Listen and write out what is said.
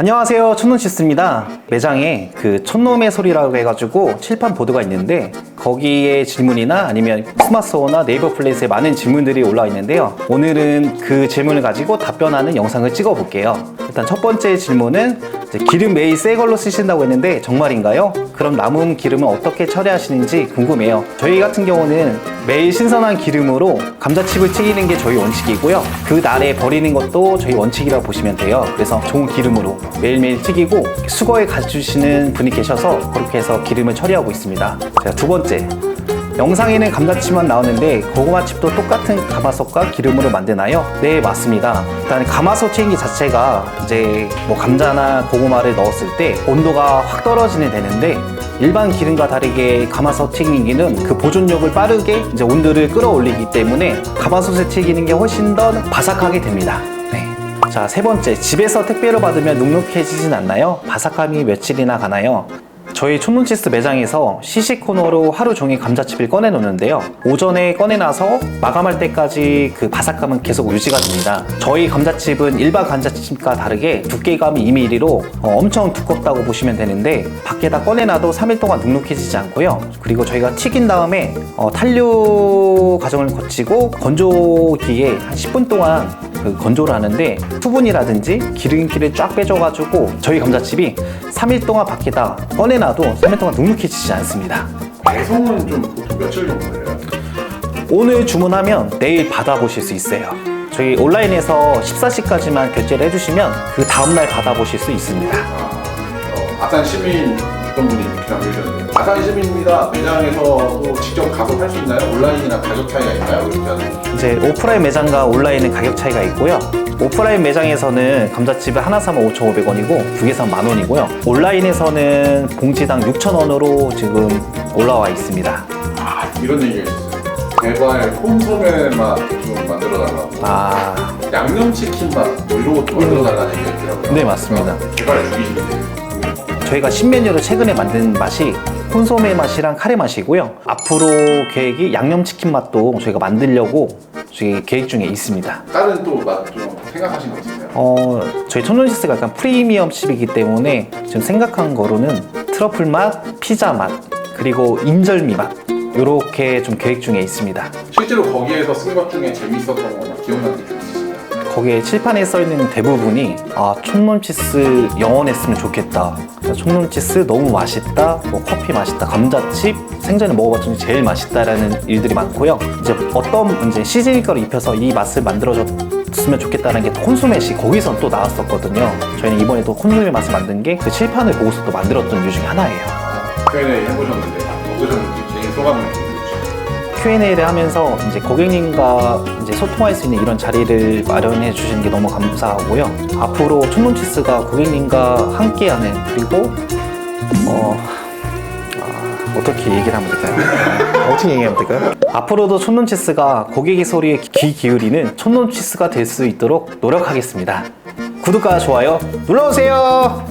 안녕하세요 촌놈치스입니다. 매장에 그 촌놈의 소리라고 해가지고 칠판 보드가 있는데 거기에 질문이나 아니면 스마트스토어나 네이버 플레이스에 많은 질문들이 올라와 있는데요. 오늘은 그 질문을 가지고 답변하는 영상을 찍어 볼게요. 일단 첫 번째 질문은 기름 매일 새 걸로 쓰신다고 했는데 정말인가요? 그럼 남은 기름은 어떻게 처리하시는지 궁금해요. 저희 같은 경우는 매일 신선한 기름으로 감자칩을 튀기는 게 저희 원칙이고요. 그 날에 버리는 것도 저희 원칙이라고 보시면 돼요. 그래서 좋은 기름으로 매일매일 튀기고 수거해 가주시는 분이 계셔서 그렇게 해서 기름을 처리하고 있습니다. 자, 두 번째 영상에는 감자칩만 나오는데 고구마칩도 똑같은 가마솥과 기름으로 만드나요? 네 맞습니다 일단 가마솥 튀김기 자체가 이제 뭐 감자나 고구마를 넣었을 때 온도가 확 떨어지는 되는데 일반 기름과 다르게 가마솥 튀김기는 그 보존력을 빠르게 이제 온도를 끌어올리기 때문에 가마솥에 튀기는 게 훨씬 더 바삭하게 됩니다 네. 자, 세 번째. 집에서 택배로 받으면 눅눅해지진 않나요? 바삭함이 며칠이나 가나요? 저희 촌눈치스 매장에서 시식 코너로 하루 종일 감자칩을 꺼내 놓는데요. 오전에 꺼내놔서 마감할 때까지 그 바삭함은 계속 유지가 됩니다. 저희 감자칩은 일반 감자칩과 다르게 두께감이 2mm로 엄청 두껍다고 보시면 되는데 밖에다 꺼내놔도 3일 동안 눅눅해지지 않고요. 그리고 저희가 튀긴 다음에 어, 탄류 과정을 거치고 건조기에 한 10분 동안 그 건조를 하는데 수분이라든지 기름기를 쫙 빼줘가지고 저희 감자칩이 3일 동안 밖에다 꺼내놔도 3일 동안 눅눅해지지 않습니다. 배송은 좀 보통 며칠 정도 돼요? 오늘 주문하면 내일 받아보실 수 있어요. 저희 온라인에서 14시까지만 결제를 해주시면 그 다음날 받아보실 수 있습니다. 어, 아산 시민 어떤 분이 이렇게 남겨주셨는데 아산 시민입니다. 매장에서도 직접 가서 살수 있나요? 온라인이랑 가격 차이가 있나요? 이렇게 이제 오프라인 매장과 온라인은 가격 차이가 있고요. 오프라인 매장에서는 감자칩을 하나 사면 5,500원이고 두 개 사면 만 원이고요. 온라인에서는 봉지당 6,000원으로 지금 올라와 있습니다. 아, 이런 얘기가 있어요. 제발 콘소메 맛좀 만들어 달라고 아, 양념치킨 맛뭐 이런 것도 만들어 달라는 얘기가 있더라고요. 네, 맞습니다. 제발 죽이시는데 저희가 신메뉴로 최근에 만든 맛이 콘소메 맛이랑 카레 맛이고요. 앞으로 계획이 양념치킨 맛도 저희가 만들려고 저희 계획 중에 있습니다. 다른 또맛좀 생각하신 거 있으세요? 어, 저희 촌론시스가 약간 프리미엄 칩이기 때문에 지금 생각한 거로는 트러플 맛, 피자 맛, 그리고 인절미 맛 이렇게 좀 계획 중에 있습니다. 실제로 거기에서 쓴 것 중에 재밌었던 거나 기억나는 게좀 있으신가요? 거기에 칠판에 써 있는 대부분이 아 촌론치스 영원했으면 좋겠다. 촌론치스 너무 맛있다. 뭐 커피 맛있다. 감자칩 생전에 먹어봤더니 제일 맛있다라는 일들이 많고요. 이제 어떤 이제 거를 입혀서 이 맛을 만들어줬으면 좋겠다는 게 콘소메시 거기서 또 나왔었거든요. 저희는 이번에 또 콘소메 맛을 만든 게 그 칠판을 보고서 또 만들었던 이유 중에 하나예요. Q&A 해보셨는데 어떠셨는지 개인 소감을. Q&A를 하면서 이제 고객님과 이제 소통할 수 있는 이런 자리를 마련해 주시는 게 너무 감사하고요. 앞으로 촌놈치스가 고객님과 함께하는 그리고 어, 아, 어떻게 얘기를 하면 될까요? 어, 어떻게 얘기하면 될까요? 앞으로도 촌놈치스가 고객의 소리에 귀 기울이는 촌놈치스가 될 수 있도록 노력하겠습니다. 구독과 좋아요 눌러주세요.